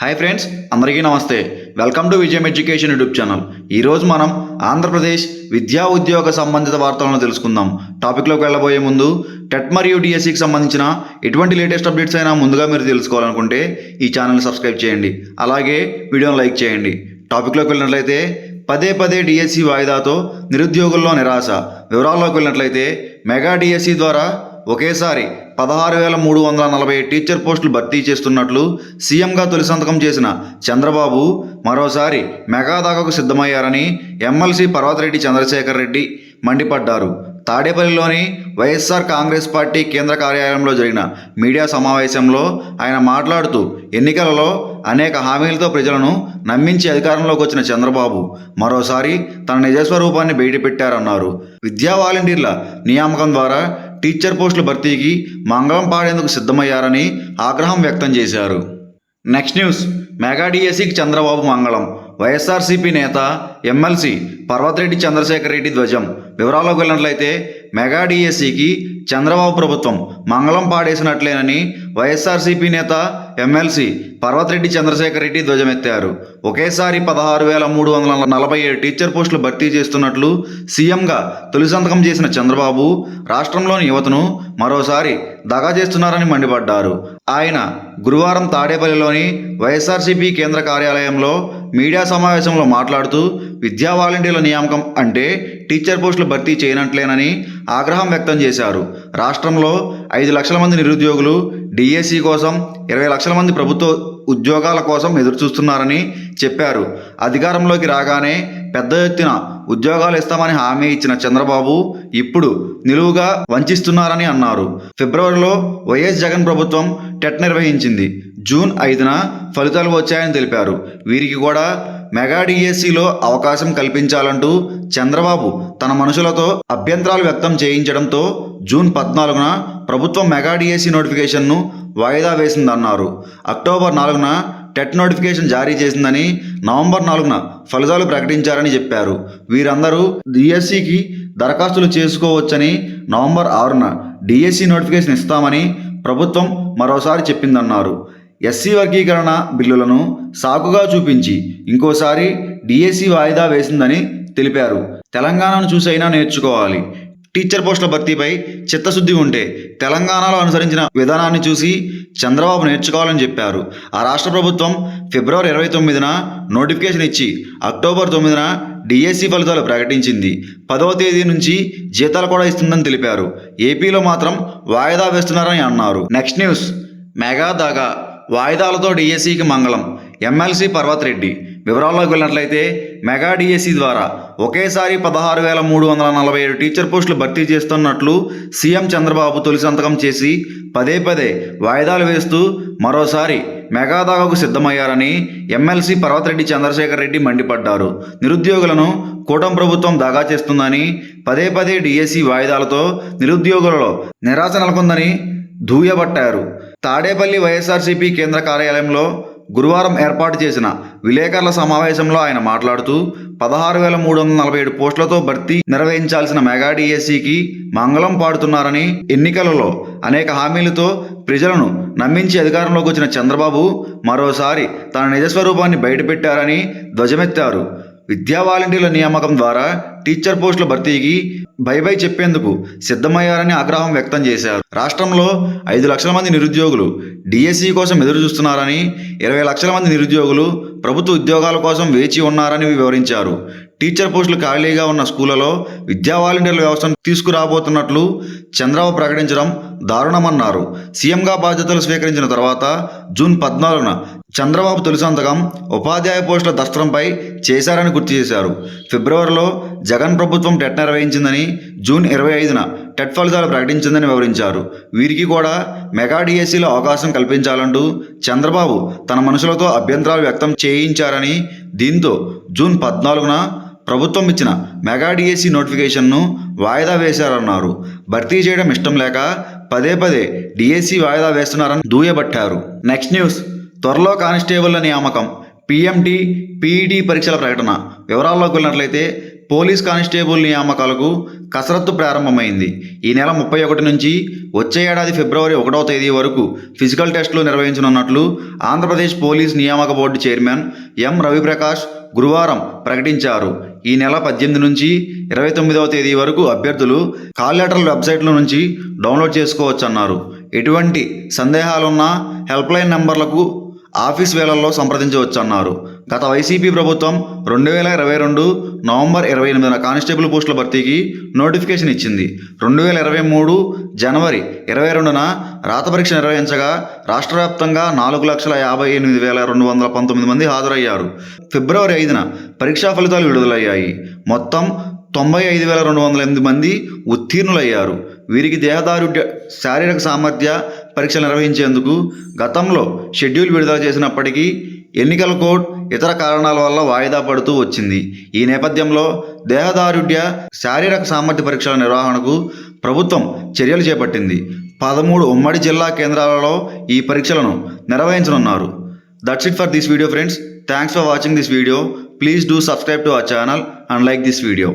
Hi friends అందరికీ నమస్తే. Welcome to Vijayam education YouTube channel ఈరోజు మనం ఆంధ్రప్రదేశ్ విద్యా ఉద్యోగ సంబంధిత వార్తలను తెలుసుకుందాం. టాపిక్లోకి వెళ్ళబోయే ముందు టెట్ మరియు డిఎస్సికి సంబంధించిన ఎటువంటి లేటెస్ట్ అప్డేట్స్ అయినా ముందుగా మీరు తెలుసుకోవాలనుకుంటే ఈ ఛానల్ని సబ్స్క్రైబ్ చేయండి. అలాగే వీడియోని లైక్ చేయండి. టాపిక్లోకి వెళ్ళినట్లయితే పదే పదే డిఎస్సి వాయిదాతో నిరుద్యోగుల్లో నిరాశ. వివరాల్లోకి వెళ్ళినట్లయితే మెగా డిఎస్సి ద్వారా ఒకేసారి పదహారు వేల మూడు వందల నలభై టీచర్ పోస్టులు భర్తీ చేస్తున్నట్లు సీఎంగా తొలి సంతకం చేసిన చంద్రబాబు మరోసారి మెగాదాకకు సిద్ధమయ్యారని ఎమ్మెల్సీ పర్వతరెడ్డి చంద్రశేఖర్ రెడ్డి మండిపడ్డారు. తాడేపల్లిలోని వైఎస్ఆర్ కాంగ్రెస్ పార్టీ కేంద్ర కార్యాలయంలో జరిగిన మీడియా సమావేశంలో ఆయన మాట్లాడుతూ ఎన్నికలలో అనేక హామీలతో ప్రజలను నమ్మించి అధికారంలోకి వచ్చిన చంద్రబాబు మరోసారి తన నిజస్వరూపాన్ని బయటపెట్టారన్నారు. విద్యా వాలంటీర్ల నియామకం ద్వారా టీచర్ పోస్టుల భర్తీకి మంగళం పాడేందుకు సిద్ధమయ్యారని ఆగ్రహం వ్యక్తం చేశారు. నెక్స్ట్ న్యూస్ మెగా డిఎస్సికి చంద్రబాబు మంగళం వైఎస్ఆర్సీపీ నేత ఎమ్మెల్సీ పర్వతిరెడ్డి చంద్రశేఖర్ రెడ్డి ధ్వజం. వివరాల్లోకి వెళ్ళినట్లయితే మెగా డిఎస్సికి చంద్రబాబు ప్రభుత్వం మంగళం పాడేసినట్లేనని వైఎస్ఆర్సీపీ నేత ఎమ్మెల్సీ పర్వతిరెడ్డి చంద్రశేఖర్ రెడ్డి ధ్వజమెత్తారు. ఒకేసారి పదహారు వేల మూడు వందల నలభై ఏడు టీచర్ పోస్టులు భర్తీ చేస్తున్నట్లు సీఎంగా తొలి సంతకం చేసిన చంద్రబాబు రాష్ట్రంలోని యువతను మరోసారి దగా చేస్తున్నారని మండిపడ్డారు. ఆయన గురువారం తాడేపల్లిలోని వైఎస్ఆర్సీపీ కేంద్ర కార్యాలయంలో మీడియా సమావేశంలో మాట్లాడుతూ విద్యా వాలంటీర్ల నియామకం అంటే టీచర్ పోస్టులు భర్తీ చేయనట్లేనని ఆగ్రహం వ్యక్తం చేశారు. రాష్ట్రంలో ఐదు లక్షల మంది నిరుద్యోగులు డిఎస్సి కోసం ఇరవై లక్షల మంది ప్రభుత్వ ఉద్యోగాల కోసం ఎదురుచూస్తున్నారని చెప్పారు. అధికారంలోకి రాగానే పెద్ద ఎత్తున ఉద్యోగాలు ఇస్తామని హామీ ఇచ్చిన చంద్రబాబు ఇప్పుడు నిలువుగా వంచిస్తున్నారని అన్నారు. ఫిబ్రవరిలో వైఎస్ జగన్ ప్రభుత్వం టెట్ నిర్వహించింది. జూన్ ఐదున ఫలితాలు వచ్చాయని తెలిపారు. వీరికి కూడా మెగా డిఎస్సిలో అవకాశం కల్పించాలంటూ చంద్రబాబు తన మనుషులతో అభ్యంతరాలు వ్యక్తం చేయించడంతో జూన్ పద్నాలుగున ప్రభుత్వం మెగా డిఎస్సి నోటిఫికేషన్ను వాయిదా వేసిందన్నారు. అక్టోబర్ నాలుగున టెట్ నోటిఫికేషన్ జారీ చేసిందని నవంబర్ నాలుగున ఫలితాలు ప్రకటించారని చెప్పారు. వీరందరూ డిఎస్సికి దరఖాస్తులు చేసుకోవచ్చని నవంబర్ ఆరున డిఎస్సి నోటిఫికేషన్ ఇస్తామని ప్రభుత్వం మరోసారి చెప్పిందన్నారు. ఎస్సీ వర్గీకరణ బిల్లులను సాకుగా చూపించి ఇంకోసారి డిఎస్సి వాయిదా వేసిందని తెలిపారు. తెలంగాణను చూసైనా నేర్చుకోవాలి. టీచర్ పోస్టుల భర్తీపై చిత్తశుద్ధి ఉంటే తెలంగాణలో అనుసరించిన విధానాన్ని చూసి చంద్రబాబు నేర్చుకోవాలని చెప్పారు. ఆ రాష్ట్ర ప్రభుత్వం ఫిబ్రవరి ఇరవై తొమ్మిదిన నోటిఫికేషన్ ఇచ్చి అక్టోబర్ తొమ్మిదిన డిఎస్సి ఫలితాలు ప్రకటించింది. పదవ తేదీ నుంచి జీతాలు కూడా ఇస్తుందని తెలిపారు. ఏపీలో మాత్రం వాయిదా వేస్తున్నారని అన్నారు. Next news. మెగా దాగా. వాయిదాలతో డిఎస్సికి మంగళం. ఎమ్మెల్సీ పర్వత్ రెడ్డి. వివరాల్లోకి వెళ్ళినట్లయితే మెగా డిఎస్సి ద్వారా ఒకేసారి పదహారు వేల మూడు వందల నలభై ఏడు టీచర్ పోస్టులు భర్తీ చేస్తున్నట్లు సీఎం చంద్రబాబు తొలి సంతకం చేసి పదే పదే వాయిదాలు వేస్తూ మరోసారి మెగాదాగకు సిద్ధమయ్యారని ఎమ్మెల్సీ పర్వతరెడ్డి చంద్రశేఖర్ రెడ్డి మండిపడ్డారు. నిరుద్యోగులను కూటం ప్రభుత్వం దాగా చేస్తుందని పదే పదే డిఎస్సి వాయిదాలతో నిరుద్యోగులలో నిరాశ నెలకొందని దూయబట్టారు తాడేపల్లి వైఎస్ఆర్సీపీ కేంద్ర కార్యాలయంలో గురువారం ఏర్పాటు చేసిన విలేకరుల సమావేశంలో ఆయన మాట్లాడుతూ పదహారు వేల మూడు వందల నలభై ఏడు పోస్టులతో భర్తీ నిర్వహించాల్సిన మెగా డిఎస్సికి మంగళం పాడుతున్నారని ఎన్నికలలో అనేక హామీలతో ప్రజలను నమ్మించి అధికారంలోకి వచ్చిన చంద్రబాబు మరోసారి తన నిజస్వరూపాన్ని బయటపెట్టారని ధ్వజమెత్తారు. విద్యా వాలంటీర్ల నియామకం ద్వారా టీచర్ పోస్టుల భర్తీకి బై బై చెప్పేందుకు సిద్ధమయ్యారని ఆగ్రహం వ్యక్తం చేశారు. రాష్ట్రంలో ఐదు లక్షల మంది నిరుద్యోగులు డిఎస్సి కోసం ఎదురు చూస్తున్నారని ఇరవై లక్షల మంది నిరుద్యోగులు ప్రభుత్వ ఉద్యోగాల కోసం వేచి ఉన్నారని వివరించారు. టీచర్ పోస్టులు ఖాళీగా ఉన్న స్కూళ్ళలో విద్యా వాలంటీర్ల వ్యవస్థను తీసుకురాబోతున్నట్లు చంద్రబాబు ప్రకటించడం దారుణమన్నారు. సీఎంగా బాధ్యతలు స్వీకరించిన తర్వాత జూన్ పద్నాలుగున చంద్రబాబు తొలి సంతకం ఉపాధ్యాయ పోస్టుల దస్త్రంపై చేశారని గుర్తు చేశారు. ఫిబ్రవరిలో జగన్ ప్రభుత్వం టెట్ నిర్వహించిందని జూన్ ఇరవై ఐదున టెట్ ఫలితాలు ప్రకటించిందని వివరించారు. వీరికి కూడా మెగా డిఎస్సిలో అవకాశం కల్పించాలంటూ చంద్రబాబు తన మనుషులతో అభ్యంతరాలు వ్యక్తం చేయించారని దీంతో జూన్ పద్నాలుగున ప్రభుత్వం ఇచ్చిన మెగా డిఎస్సి నోటిఫికేషన్ను వాయిదా వేశారన్నారు. భర్తీ చేయడం ఇష్టం లేక పదే పదే డిఎస్సి వాయిదా వేస్తున్నారని దూయబట్టారు. Next news. త్వరలో కానిస్టేబుల్ల నియామకం. పిఎంటి పీఈడి పరీక్షల ప్రకటన. వివరాల్లోకి వెళ్ళినట్లయితే పోలీస్ కానిస్టేబుల్ నియామకాలకు కసరత్తు ప్రారంభమైంది. ఈ నెల ముప్పై ఒకటి నుంచి వచ్చే ఏడాది ఫిబ్రవరి ఒకటవ తేదీ వరకు ఫిజికల్ టెస్టులు నిర్వహించనున్నట్లు ఆంధ్రప్రదేశ్ పోలీస్ నియామక బోర్డు చైర్మన్ ఎం రవిప్రకాష్ గురువారం ప్రకటించారు. ఈ నెల పద్దెనిమిది నుంచి ఇరవై తొమ్మిదవ తేదీ వరకు అభ్యర్థులు కాల్ లెటర్ల వెబ్సైట్ల నుంచి డౌన్లోడ్ చేసుకోవచ్చన్నారు. ఎటువంటి సందేహాలున్నా హెల్ప్లైన్ నెంబర్లకు నంబర్లకు ఆఫీస్ వేళల్లో సంప్రదించవచ్చన్నారు. గత వైసీపీ ప్రభుత్వం రెండు వేల ఇరవై రెండు నవంబర్ ఇరవై ఎనిమిదిన కానిస్టేబుల్ పోస్టుల భర్తీకి నోటిఫికేషన్ ఇచ్చింది. రెండు వేల ఇరవై మూడు జనవరి ఇరవై రెండున రాత పరీక్ష నిర్వహించగా రాష్ట్ర వ్యాప్తంగా నాలుగు లక్షల యాభై ఎనిమిది వేల రెండు వందల పంతొమ్మిది మంది హాజరయ్యారు. ఫిబ్రవరి ఐదున పరీక్షా ఫలితాలు విడుదలయ్యాయి. మొత్తం తొంభై ఐదు వేల రెండు వందల ఎనిమిది మంది ఉత్తీర్ణులయ్యారు. వీరికి దేహదారుఢ్య శారీరక సామర్థ్య పరీక్షలు నిర్వహించేందుకు గతంలో షెడ్యూల్ విడుదల చేసినప్పటికీ ఎన్నికల కోడ్ ఇతర కారణాల వల్ల వాయిదా పడుతూ వచ్చింది. ఈ నేపథ్యంలో దేహదారుఢ్య శారీరక సామర్థ్య పరీక్షల నిర్వహణకు ప్రభుత్వం చర్యలు చేపట్టింది. పదమూడు ఉమ్మడి జిల్లా కేంద్రాలలో ఈ పరీక్షలను నిర్వహించనున్నారు. That's it for this video friends thanks for watching this video please do subscribe to our channel and like this video